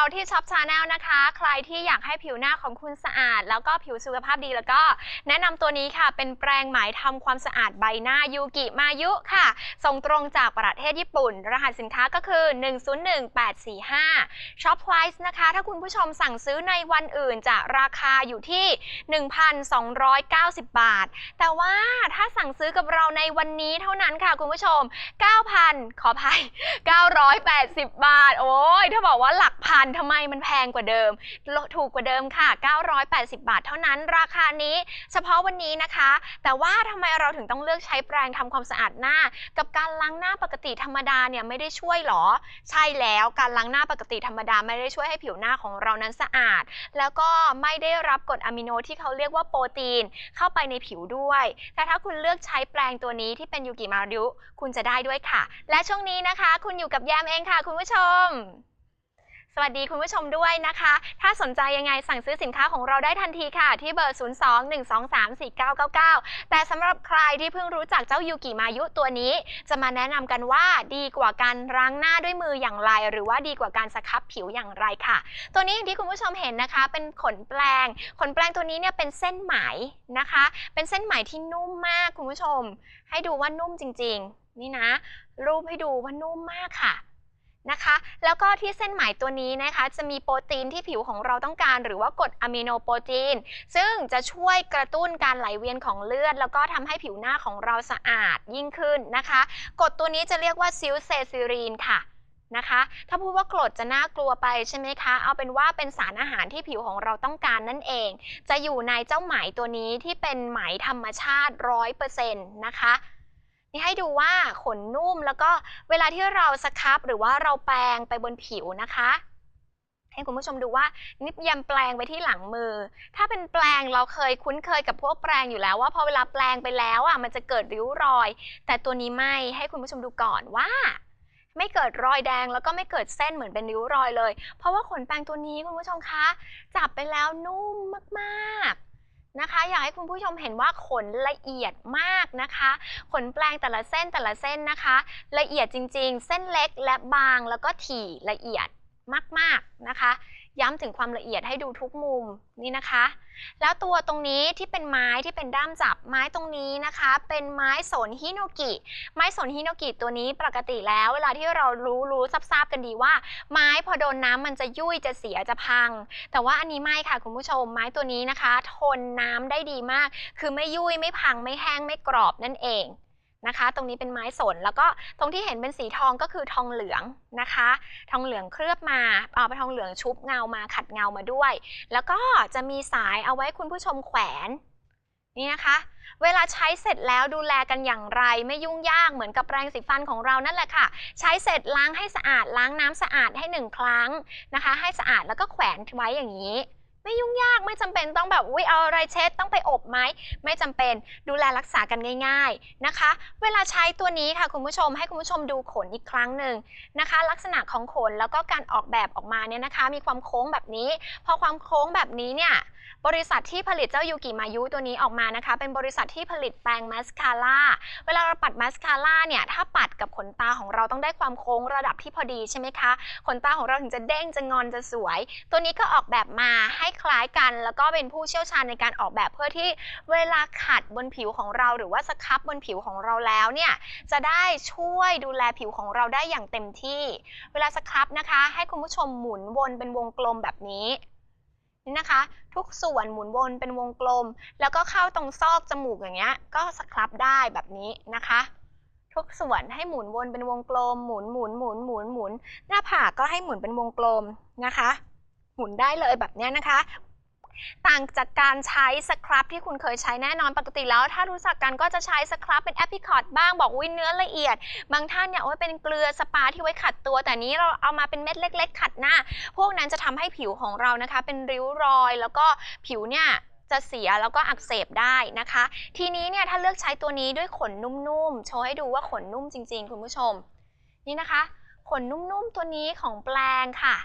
เราที่ช็อปชาแนลนะคะ ใครที่อยากให้ผิวหน้าของคุณสะอาด แล้วก็ผิวสุขภาพดีแล้วก็ แนะนำตัวนี้ค่ะ เป็นแปรงไหมทำความสะอาดใบหน้ายูกิมายุค่ะ ส่งตรงจากประเทศญี่ปุ่น รหัสสินค้าก็คือ 101845ช็อปไ i ส์นะคะ ถ้าคุณผู้ชมสั่งซื้อในวันอื่นจะราคาอยู่ที่ 1,290 บาท แต่ว่าถ้าสั่งซื้อกับเราในวันนี้เท่านั้นค่ะคุณผู้ชม 9,000 ขออภัย 980 บาท โอ้ยถ้าบอกว่าหลักพันทำไมมันแพงกว่าเดิม ถูกกว่าเดิมค่ะ 980 บาทเท่านั้นราคานี้ เฉพาะวันนี้นะคะ แต่ว่าทำไมเราถึงต้องเลือกใช้แปรงทำความสะอาดหน้า กับการล้างหน้าปกติธรรมดาเนี่ยไม่ได้ช่วยหรอ ใช่แล้วการล้างหน้าปกติธรรมดาไม่ได้ช่วยให้ผิวหน้าของเรานั้นสะอาด แล้วก็ไม่ได้รับกรดอะมิโนที่เขาเรียกว่าโปรตีนเข้าไปในผิวด้วย แต่ถ้าคุณเลือกใช้แปรงตัวนี้ที่เป็นยูกิมารุคุณจะได้ด้วยค่ะ และช่วงนี้นะคะ คุณอยู่กับแยมเองค่ะ คุณผู้ชม สวัสดีคุณผู้ชมด้วยนะคะ ถ้าสนใจยังไงสั่งซื้อสินค้าของเราได้ทันทีค่ะ ที่เบอร์ 02-123-4999 แต่สำหรับใครที่เพิ่งรู้จักเจ้ายูกิมายุตัวนี้ จะมาแนะนำกันว่าดีกว่าการล้างหน้าด้วยมืออย่างไร หรือว่าดีกว่าการสครับผิวอย่างไรค่ะ ตัวนี้อย่างที่คุณผู้ชมเห็นนะคะ เป็นขนแปลง ขนแปลงตัวนี้เนี่ยเป็นเส้นไหมนะคะ เป็นเส้นไหมที่นุ่มมากคุณผู้ชม ให้ดูว่านุ่มจริง ๆ นี่นะ รูปให้ดูว่านุ่มมากค่ะ นะคะ แล้วก็ที่เส้นไหมตัวนี้นะคะ จะมีโปรตีนที่ผิวของเราต้องการ หรือว่ากรดอะมิโนโปรตีน ซึ่งจะช่วยกระตุ้นการไหลเวียนของเลือด แล้วก็ทำให้ผิวหน้าของเราสะอาดยิ่งขึ้นนะคะกรดตัวนี้จะเรียกว่าซิลเซซิรีนค่ะนะคะ ถ้าพูดว่ากรดจะน่ากลัวไปใช่ไหมคะ เอาเป็นว่าเป็นสารอาหารที่ผิวของเราต้องการนั่นเอง จะอยู่ในเจ้าไหมตัวนี้ที่เป็นไหมธรรมชาติร้อยเปอร์เซ็นต์นะคะ นี่ให้ดูว่าขนนุ่มแล้วก็เวลาที่เราสครับหรือว่าเราแปรงไปบนผิวนะคะให้คุณผู้ชมดูว่านิบยำแปลงไปที่หลังมือ ถ้าเป็นแปลงเราเคยคุ้นเคยกับพวกแปลงอยู่แล้วว่าพอเวลาแปลงไปแล้วอะมันจะเกิดริ้วรอย แต่ตัวนี้ไม่ให้คุณผู้ชมดูก่อนว่า ไม่เกิดรอยแดงแล้วก็ไม่เกิดเส้นเหมือนเป็นริ้วรอยเลย เพราะว่าขนแปรงตัวนี้คุณผู้ชมคะ จับไปแล้วนุ่มมากๆ นะคะ อยากให้คุณผู้ชมเห็นว่าขนละเอียดมากนะคะ ขนแปลงแต่ละเส้นแต่ละเส้นนะคะ ละเอียดจริง ๆ เส้นเล็กและบางแล้วก็ถี่ละเอียดมากๆนะคะ ย้ำถึงความละเอียดให้ดูทุกมุมนี่นะคะ แล้วตัวตรงนี้ที่เป็นไม้ที่เป็นด้ามจับไม้ตรงนี้นะคะ เป็นไม้สนฮิโนกิ ไม้สนฮิโนกิตัวนี้ปกติแล้วเวลาที่เรารู้รู้ทราบๆกันดีว่า ไม้พอโดนน้ามันจะยุ่ยจะเสียจะพัง แต่ว่าอันนี้ไม่ค่ะคุณผู้ชม ไม้ตัวนี้นะคะ ทนน้ำได้ดีมาก คือไม่ยุ่ยไม่พังไม่แห้งไม่กรอบนั่นเอง นะคะ ตรงนี้เป็นไม้สน แล้วก็ตรงที่เห็นเป็นสีทองก็คือทองเหลืองนะคะ ทองเหลืองเคลือบมาเอาไปทองเหลืองชุบเงามาขัดเงามาด้วย แล้วก็จะมีสายเอาไว้คุณผู้ชมแขวนนี่นะคะ เวลาใช้เสร็จแล้วดูแลกันอย่างไรไม่ยุ่งยากเหมือนกับแปรงสีฟันของเรานั่นแหละค่ะ ใช้เสร็จล้างให้สะอาดล้างน้ำสะอาดให้หนึ่งครั้งนะคะ ให้สะอาดแล้วก็แขวนไว้อย่างนี้ ไม่ยุ่งยากไม่จำเป็นต้องแบบอุ้ยเอาอะไรเช็ดต้องไปอบไหมไม่จำเป็นดูแลรักษากันง่าย ๆนะคะ เวลาใช้ตัวนี้ค่ะคุณผู้ชมให้คุณผู้ชมดูขนอีกครั้งหนึ่งนะคะ ลักษณะของขนแล้วก็การออกแบบออกมาเนี่ยนะคะ มีความโค้งแบบนี้ พอความโค้งแบบนี้เนี่ย บริษัทที่ผลิตเจ้ายูกิมายุตัวนี้ออกมานะคะ เป็นบริษัทที่ผลิตแปรงมาสคาร่าเวลาเราปัดมาสคาร่าเนี่ยถ้าปัดกับขนตาของเราต้องได้ความโค้งระดับที่พอดีใช่ไหมคะขนตาของเราถึงจะเด้งจะงอนจะสวย ตัวนี้ก็ออกแบบมาให้คล้ายกัน แล้วก็เป็นผู้เชี่ยวชาญในการออกแบบเพื่อที่เวลาขัดบนผิวของเรา หรือว่าสครับบนผิวของเราแล้วเนี่ยจะได้ช่วยดูแลผิวของเราได้อย่างเต็มที่ เวลาสครับนะคะ ให้คุณผู้ชมหมุนวนเป็นวงกลมแบบนี้ นี่นะคะ ทุกส่วนหมุนวนเป็นวงกลม แล้วก็เข้าตรงซอกจมูกอย่างเงี้ย ก็สครับได้แบบนี้นะคะ ทุกส่วนให้หมุนวนเป็นวงกลม หมุนหมุนหมุนหมุนหมุน หน้าผากก็ให้หมุนเป็นวงกลมนะคะ หมุนได้เลยแบบนี้นะคะ ต่างจากการใช้สครับที่คุณเคยใช้แน่นอนปกติแล้ว ถ้ารู้จักกันก็จะใช้สครับเป็นแอปพิคอร์ดบ้างบอกวิเนื้อละเอียด บางท่านเนี่ยโอ้ยเป็นเกลือสปาที่ไว้ขัดตัว แต่นี้เราเอามาเป็นเม็ดเล็ก ๆ ขัดหน้า พวกนั้นจะทำให้ผิวของเรานะคะ เป็นริ้วรอยแล้วก็ผิวเนี่ยจะเสียแล้วก็อักเสบได้นะคะ ทีนี้เนี่ยถ้าเลือกใช้ตัวนี้ด้วยขนนุ่มๆโชว์ให้ดูว่าขนนุ่มจริง ๆ คุณผู้ชม นี่นะคะ ขนนุ่มๆตัวนี้ของแปลงค่ะ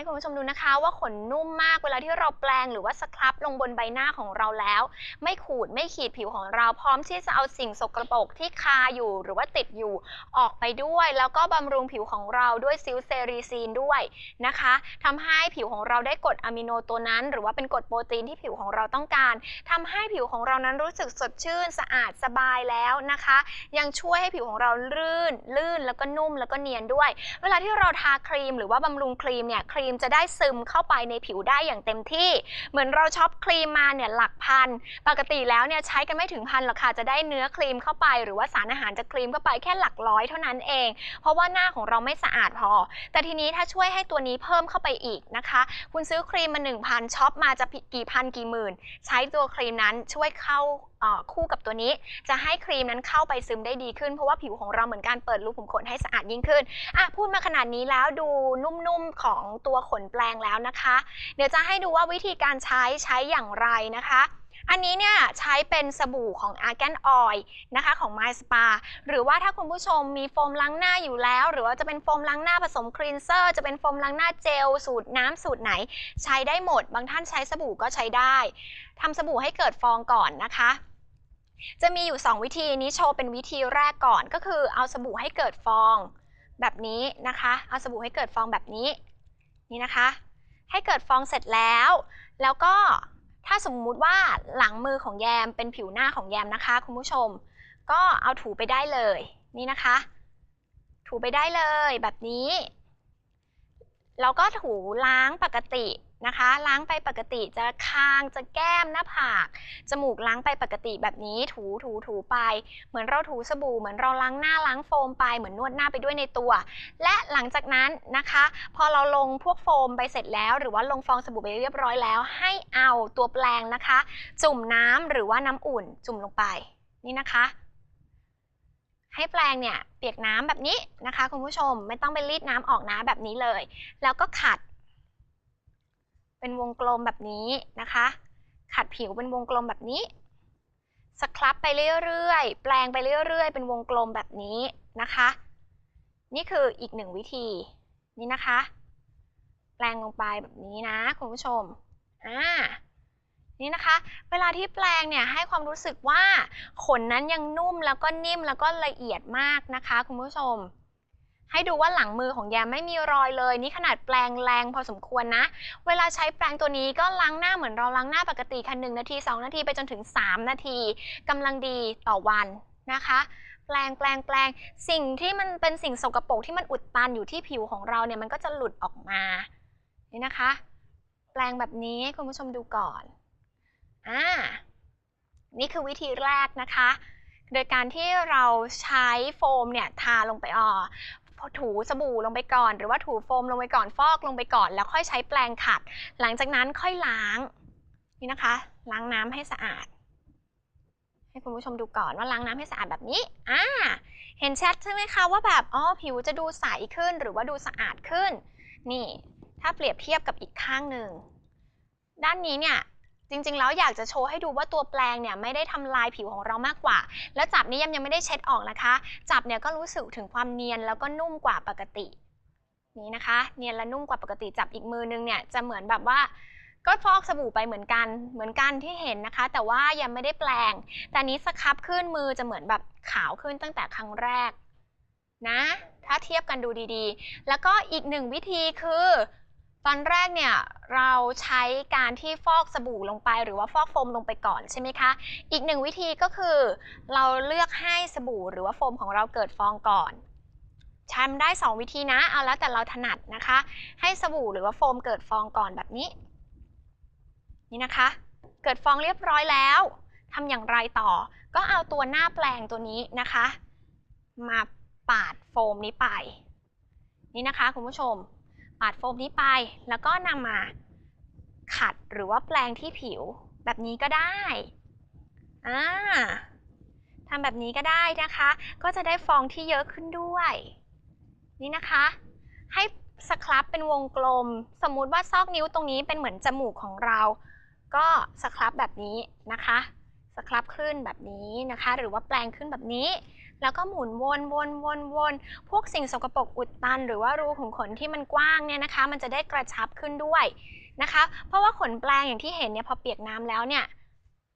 ให้คุณผู้ชมดูนะคะว่าขนนุ่มมากเวลาที่เราแปลงหรือว่าสครับลงบนใบหน้าของเราแล้ว ไม่ขูดไม่ขีดผิวของเราพร้อมที่จะเอาสิ่งสกปรกที่คาอยู่หรือว่าติดอยู่ออกไปด้วย แล้วก็บำรุงผิวของเราด้วยซิลเซรีซีนด้วยนะคะทำให้ผิวของเราได้กรดอะมิโนตัวนั้น หรือว่าเป็นกรดโปรตีนที่ผิวของเราต้องการทำให้ผิวของเรานั้นรู้สึกสดชื่นสะอาดสบายแล้วนะคะ ยังช่วยให้ผิวของเราลื่นลื่นแล้วก็นุ่มแล้วก็เนียนด้วย เวลาที่เราทาครีมหรือว่าบำรุงครีมเนี่ยครีมจะได้ซึมเข้าไปในผิวได้อย่างเต็มที่ เหมือนเราช็อปครีมมาเนี่ยหลักพัน ปกติแล้วเนี่ยใช้กันไม่ถึงพันหรอกค่ะจะได้เนื้อครีมเข้าไป หรือว่าสารอาหารจากครีมเข้าไปแค่หลักร้อยเท่านั้นเอง เพราะว่าหน้าของเราไม่สะอาดพอ แต่ทีนี้ถ้าช่วยให้ตัวนี้เพิ่มเข้าไปอีกนะคะ คุณซื้อครีมมา 1,000ช็อปมาจะกี่พันกี่หมื่น ใช้ตัวครีมนั้นช่วยเข้า คู่กับตัวนี้ จะให้ครีมนั้นเข้าไปซึมได้ดีขึ้น เพราะว่าผิวของเราเหมือนการเปิดรูขุมขนให้สะอาดยิ่งขึ้นอะพูดมาขนาดนี้แล้วดูนุ่มๆของตัวขนแปลงแล้วนะคะ เดี๋ยวจะให้ดูว่าวิธีการใช้ใช้อย่างไรนะคะอันนี้เนี่ยใช้เป็นสบู่ของ a r g a n Oil นะคะของ My Spa หรือว่าถ้าคุณผู้ชมมีโฟมล้างหน้าอยู่แล้ว หรือว่าจะเป็นโฟมล้างหน้าผสมครีนเซอร์ จะเป็นโฟมล้างหน้าเจล สูตรน้ำสูตรไหน ใช้ได้หมด บางท่านใช้สบู่ก็ใช้ได้ทำสบู่ให้เกิดฟองก่อนนะคะ จะมีอยู่ 2 วิธีนี้โชว์เป็นวิธีแรกก่อนก็คือเอาสบู่ให้เกิดฟองแบบนี้นะคะ เอาสบู่ให้เกิดฟองแบบนี้นี่นะคะ ให้เกิดฟองเสร็จแล้ว แล้วก็ถ้าสมมุติว่าหลังมือของแยมเป็นผิวหน้าของแยมนะคะคุณผู้ชม ก็เอาถูไปได้เลยนี่นะคะ ถูไปได้เลยแบบนี้ แล้วก็ถูล้างปกติ นะคะ ล้างไปปกติจะคางจะแก้มหน้าผาก จมูกล้างไปปกติแบบนี้ถูถูถูไป เหมือนเราถูสบู่เหมือนเราล้างหน้าล้างโฟมไปเหมือนนวดหน้าไปด้วยในตัว และหลังจากนั้นนะคะ พอเราลงพวกโฟมไปเสร็จแล้ว หรือว่าลงฟองสบู่ไปเรียบร้อยแล้ว ให้เอาตัวแปรงนะคะ จุ่มน้ำหรือว่าน้ำอุ่นจุ่มลงไปนี่นะคะให้แปรงเนี่ยเปียกน้ำแบบนี้นะคะ คุณผู้ชมไม่ต้องไปรีดน้ำออกนะแบบนี้เลย แล้วก็ขัด เป็นวงกลมแบบนี้นะคะ ขัดผิวเป็นวงกลมแบบนี้ สครับไปเรื่อยๆ แปลงไปเรื่อยๆ เป็นวงกลมแบบนี้นะคะ นี่คืออีกหนึ่งวิธีนี่นะคะ แปลงลงไปแบบนี้นะคุณผู้ชม อ่า นี่นะคะ เวลาที่แปลงเนี่ยให้ความรู้สึกว่าขนนั้นยังนุ่มแล้วก็นิ่มแล้วก็ละเอียดมากนะคะ คุณผู้ชม ให้ดูว่าหลังมือของแยมไม่มีรอยเลย นี่ขนาดแปลงแรงพอสมควรนะ เวลาใช้แปรงตัวนี้ก็ล้างหน้าเหมือนเราล้างหน้าปกติค่ะ1นาที 2 นาทีไปจนถึง 3 นาทีกำลังดีต่อวันนะคะแปลงแปลงแปลงสิ่งที่มันเป็นสิ่งสกปรกที่มันอุดตันอยู่ที่ผิวของเราเนี่ยมันก็จะหลุดออกมานี่นะคะ แปลงแบบนี้ให้คุณผู้ชมดูก่อนอ่านี่คือวิธีแรกนะคะ โดยการที่เราใช้โฟมเนี่ยทาลงไปอ่อ ถูสบู่ลงไปก่อน หรือว่าถูโฟมลงไปก่อนฟอกลงไปก่อน แล้วค่อยใช้แปรงขัด หลังจากนั้นค่อยล้างนี่นะคะ ล้างน้ำให้สะอาด ให้คุณผู้ชมดูก่อนว่าล้างน้ำให้สะอาดแบบนี้อ่าเห็นชัดใช่ไหมคะว่าแบบอ๋อผิวจะดูใสขึ้นหรือว่าดูสะอาดขึ้น นี่ ถ้าเปรียบเทียบกับอีกข้างหนึ่งด้านนี้เนี่ย จริงๆ แล้วอยากจะโชว์ให้ดูว่าตัวแปลงเนี่ยไม่ได้ทำลายผิวของเรามากกว่า แล้วจับนี่ยังยังไม่ได้เช็ดออกนะคะ จับเนี่ยก็รู้สึกถึงความเนียนแล้วก็นุ่มกว่าปกติ นี่นะคะ เนียนและนุ่มกว่าปกติจับอีกมือนึงเนี่ยจะเหมือนแบบว่าก็ฟอกสบู่ไปเหมือนกันเหมือนกันที่เห็นนะคะ แต่ว่ายังไม่ได้แปลง แต่อันนี้สครับขึ้นมือจะเหมือนแบบขาวขึ้นตั้งแต่ครั้งแรกนะ ถ้าเทียบกันดูดีๆ แล้วก็อีกหนึ่งวิธีคือ ตอนแรกเนี่ยเราใช้การที่ฟอกสบู่ลงไป หรือว่าฟอกโฟมลงไปก่อนใช่ไหมคะ อีกหนึ่งวิธีก็คือ เราเลือกให้สบู่หรือว่าโฟมของเราเกิดฟองก่อนทำได้ 2 วิธีนะ เอาแล้วแต่เราถนัดนะคะ ให้สบู่หรือว่าโฟมเกิดฟองก่อนแบบนี้ นี่นะคะ เกิดฟองเรียบร้อยแล้วทำอย่างไรต่อ ก็เอาตัวหน้าแปลงตัวนี้นะคะ มาปาดโฟมนี้ไป นี่นะคะคุณผู้ชม ปาดโฟมนี้ไป แล้วก็นำมาขัดหรือว่าแปลงที่ผิวแบบนี้ก็ได้อ่าทำแบบนี้ก็ได้นะคะ ก็จะได้ฟองที่เยอะขึ้นด้วย นี่นะคะ ให้สครับเป็นวงกลม สมมุติว่าซอกนิ้วตรงนี้เป็นเหมือนจมูกของเรา ก็สครับแบบนี้นะคะ สครับขึ้นแบบนี้นะคะ หรือว่าแปลงขึ้นแบบนี้ แล้วก็หมุนวนวนวนวนพวกสิ่งสกปรกอุดตัน หรือว่ารูขุมขนที่มันกว้างเนี่ยนะคะ มันจะได้กระชับขึ้นด้วยนะคะ เพราะว่าขนแปลงอย่างที่เห็นเนี่ยพอเปียกน้ำแล้วเนี่ย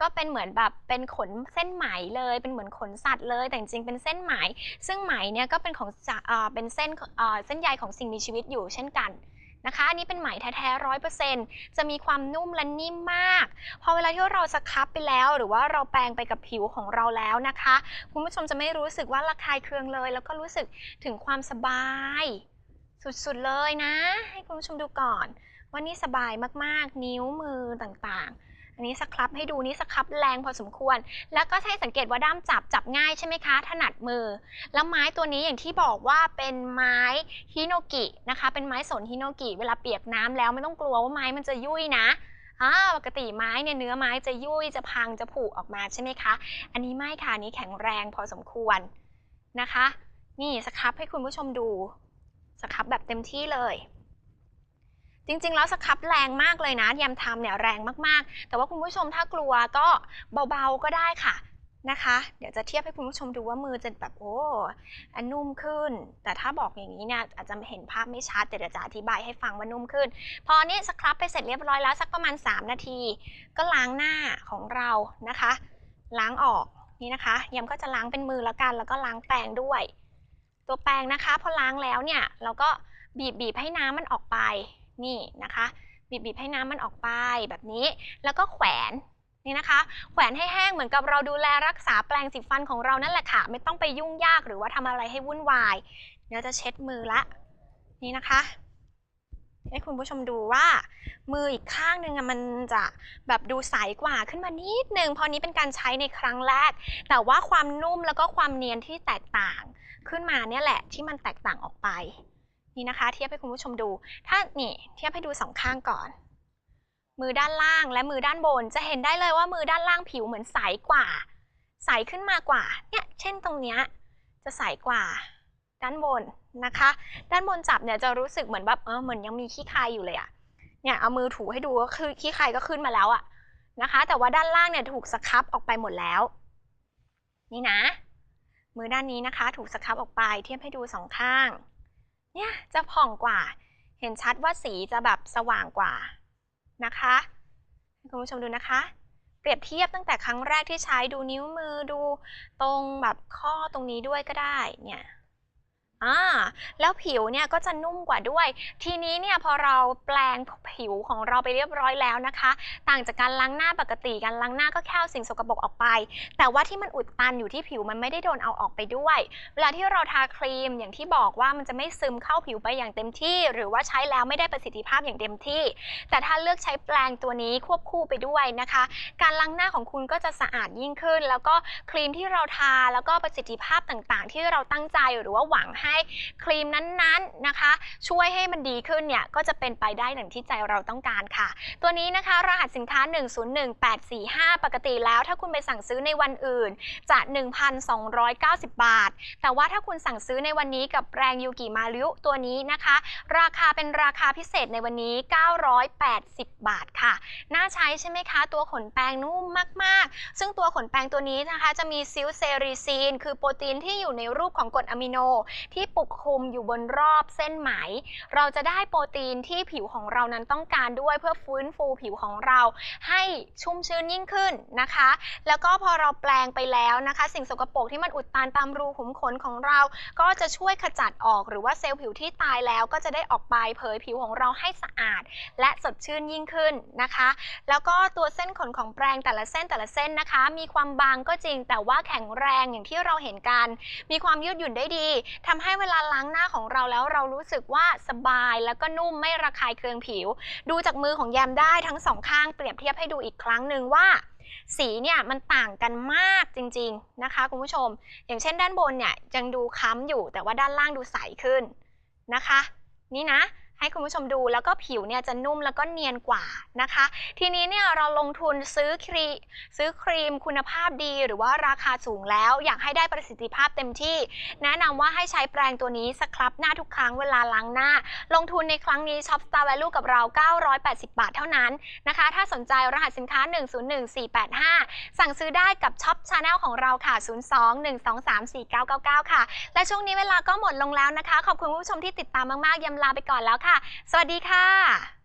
ก็เป็นเหมือนแบบเป็นขนเส้นไหมเลย เป็นเหมือนขนสัตว์เลย แต่จริงๆเป็นเส้นไหม ซึ่งไหมเนี่ยก็เป็นของเป็นเส้นเส้นใยของสิ่งมีชีวิตอยู่เช่นกัน นะคะ อันนี้เป็นไหมแท้ๆร้อยเปอร์เซ็นต์จะมีความนุ่มและนิ่มมาก พอเวลาที่เราสครับไปแล้ว หรือว่าเราแปรงไปกับผิวของเราแล้วนะคะ คุณผู้ชมจะไม่รู้สึกว่าระคายเคืองเลย แล้วก็รู้สึกถึงความสบาย สุดๆเลยนะ ให้คุณผู้ชมดูก่อน ว่านี่สบายมากๆ นิ้วมือต่างๆ อันนี้สครับให้ดูนี่สครับแรงพอสมควร แล้วก็ให้สังเกตว่าด้ามจับจับง่ายใช่ไหมคะ ถนัดมือ แล้วไม้ตัวนี้อย่างที่บอกว่าเป็นไม้ฮิโนกินะคะ เป็นไม้สนฮิโนกิเวลาเปียกน้ำแล้วไม่ต้องกลัวว่าไม้มันจะยุ่ยนะอ่าปกติไม้เนี่ยเนื้อไม้จะยุ่ยจะพังจะผุออกมาใช่ไหมคะ อันนี้ไม่ค่ะนนี้แข็งแรงพอสมควรนะคะ นี่สครับให้คุณผู้ชมดูสครับแบบเต็มที่เลย จริง ๆ แล้วสครับแรงมากเลยนะยำทำเนี่ยแรงมากๆ แต่ว่าคุณผู้ชมถ้ากลัวก็เบาๆก็ได้ค่ะนะคะ เดี๋ยวจะเทียบให้คุณผู้ชมดูว่ามือจะแบบโอ้อันนุ่มขึ้น แต่ถ้าบอกอย่างนี้เนี่ยอาจจะเห็นภาพไม่ชัดแต่เดี๋ยวจะอธิบายให้ฟังว่านุ่มขึ้น พอนี้สครับไปเสร็จเรียบร้อยแล้วสักประมาณ 3 นาที ก็ล้างหน้าของเรานะคะ ล้างออกนี่นะคะยำก็จะล้างเป็นมือแล้วกัน แล้วก็ล้างแปรงด้วย ตัวแปรงนะคะพอล้างแล้วเนี่ยเราก็บีบบีบให้น้ำมันออกไป นี่นะคะบีบบีบให้น้ำมันออกไปแบบนี้ แล้วก็แขวนนี่นะคะ แขวนให้แห้งเหมือนกับเราดูแลรักษาแปรงสีฟันของเรานั่นแหละค่ะ ไม่ต้องไปยุ่งยากหรือว่าทำอะไรให้วุ่นวายเดี๋ยวจะเช็ดมือละ นี่นะคะ ให้คุณผู้ชมดูว่า มืออีกข้างหนึ่งมันจะแบบดูใสกว่าขึ้นมานิดนึง เพราะนี้เป็นการใช้ในครั้งแรก แต่ว่าความนุ่มแล้วก็ความเนียนที่แตกต่างขึ้นมาเนี่ยแหละที่มันแตกต่างออกไป นี่นะคะ เทียบให้คุณผู้ชมดู ถ้านี่เทียบให้ดูสองข้างก่อน มือด้านล่างและมือด้านบน จะเห็นได้เลยว่ามือด้านล่างผิวเหมือนใสกว่า ใสขึ้นมากว่า เนี่ย เช่นตรงเนี้ยจะใสกว่าด้านบนนะคะ ด้านบนจับเนี่ยจะรู้สึกเหมือนแบบเออเหมือนยังมีขี้คายอยู่เลยอะเนี่ยเอามือถูให้ดูก็คือขี้คายก็ขึ้นมาแล้วอะนะคะ แต่ว่าด้านล่างเนี่ยถูกสครับออกไปหมดแล้ว นี่นะ มือด้านนี้นะคะ ถูกสครับออกไปเทียบให้ดูสองข้าง เนี่ยจะผ่องกว่า เห็นชัดว่าสีจะแบบสว่างกว่านะคะคุณผู้ชมดูนะคะ เปรียบเทียบตั้งแต่ครั้งแรกที่ใช้ดูนิ้วมือดูตรงแบบข้อตรงนี้ด้วยก็ได้เนี่ย อ่าแล้วผิวเนี่ยก็จะนุ่มกว่าด้วย ทีนี้เนี่ยพอเราแปลงผิวของเราไปเรียบร้อยแล้วนะคะ ต่างจากการล้างหน้าปกติการล้างหน้าก็แค่สิ่งสกปรกออกไป แต่ว่าที่มันอุดตันอยู่ที่ผิวมันไม่ได้โดนเอาออกไปด้วย เวลาที่เราทาครีมอย่างที่บอกว่ามันจะไม่ซึมเข้าผิวไปอย่างเต็มที่ หรือว่าใช้แล้วไม่ได้ประสิทธิภาพอย่างเต็มที่ แต่ถ้าเลือกใช้แปรงตัวนี้ควบคู่ไปด้วยนะคะ การล้างหน้าของคุณก็จะสะอาดยิ่งขึ้น แล้วก็ครีมที่เราทาแล้วก็ประสิทธิภาพต่างๆ ที่เราตั้งใจหรือว่าหวังให้ครีมนั้นๆนะคะ ช่วยให้มันดีขึ้นเนี่ยก็จะเป็นไปได้อย่างที่ใจเราต้องการค่ะ ตัวนี้นะคะ รหัสสินค้า 101845 ปกติแล้ว ถ้าคุณไปสั่งซื้อในวันอื่นจะ 1,290 บาท แต่ว่าถ้าคุณสั่งซื้อในวันนี้กับแปรงยูกิมาริวตัวนี้นะคะ ราคาเป็นราคาพิเศษในวันนี้ 980 บาทค่ะ น่าใช้ใช่ไหมคะ ตัวขนแปรงนุ่มมากๆ ซึ่งตัวขนแปรงตัวนี้นะคะ จะมีซิลเซรีซีน คือโปรตีนที่อยู่ในรูปของกรดอะมิโนที่ปกคลุมอยู่บนรอบเส้นไหม เราจะได้โปรตีนที่ผิวของเรานั้นต้องการด้วยเพื่อฟื้นฟูผิวของเราให้ชุ่มชื้นยิ่งขึ้นนะคะ แล้วก็พอเราแปลงไปแล้วนะคะ สิ่งสกปรกที่มันอุดตันตามรูขุมขนของเรา ก็จะช่วยขจัดออกหรือว่าเซลล์ผิวที่ตายแล้วก็จะได้ออกไปเผยผิวของเราให้สะอาด และสดชื่นยิ่งขึ้นนะคะ แล้วก็ตัวเส้นขนของแปรงแต่ละเส้นแต่ละเส้นนะคะ มีความบางก็จริงแต่ว่าแข็งแรงอย่างที่เราเห็นกัน มีความยืดหยุ่นได้ดีทำใให้เวลาล้างหน้าของเราแล้วเรารู้สึกว่าสบายแล้วก็นุ่มไม่ระคายเคืองผิว ดูจากมือของแยมได้ทั้งสองข้างเปรียบเทียบให้ดูอีกครั้งหนึ่งว่าสีเนี่ยมันต่างกันมากจริงๆนะคะคุณผู้ชม อย่างเช่นด้านบนเนี่ยยังดูค้ำอยู่แต่ว่าด้านล่างดูใสขึ้นนะคะ นี่นะ ให้คุณผู้ชมดูแล้วก็ผิวเนี่ยจะนุ่มแล้วก็เนียนกว่านะคะ ทีนี้เนี่ยเราลงทุนซื้อครีซื้อครีมคุณภาพดีหรือว่าราคาสูงแล้ว อยากให้ได้ประสิทธิภาพเต็มที่ แนะนำว่าให้ใช้แปรงตัวนี้สครับหน้าทุกครั้งเวลาล้างหน้า ลงทุนในครั้งนี้ช็อป Star Value กับเรา 980 บาทเท่านั้นนะคะ ถ้าสนใจรหัสสินค้า 101485 สั่งซื้อได้กับช็อปชาแนลของเราค่ะ 02-123-4999 ค่ะ และช่วงนี้เวลาก็หมดลงแล้วนะคะ ขอบคุณผู้ชมที่ติดตามมากๆยำลาไปก่อนแล้วค่ะค่ะ สวัสดีค่ะ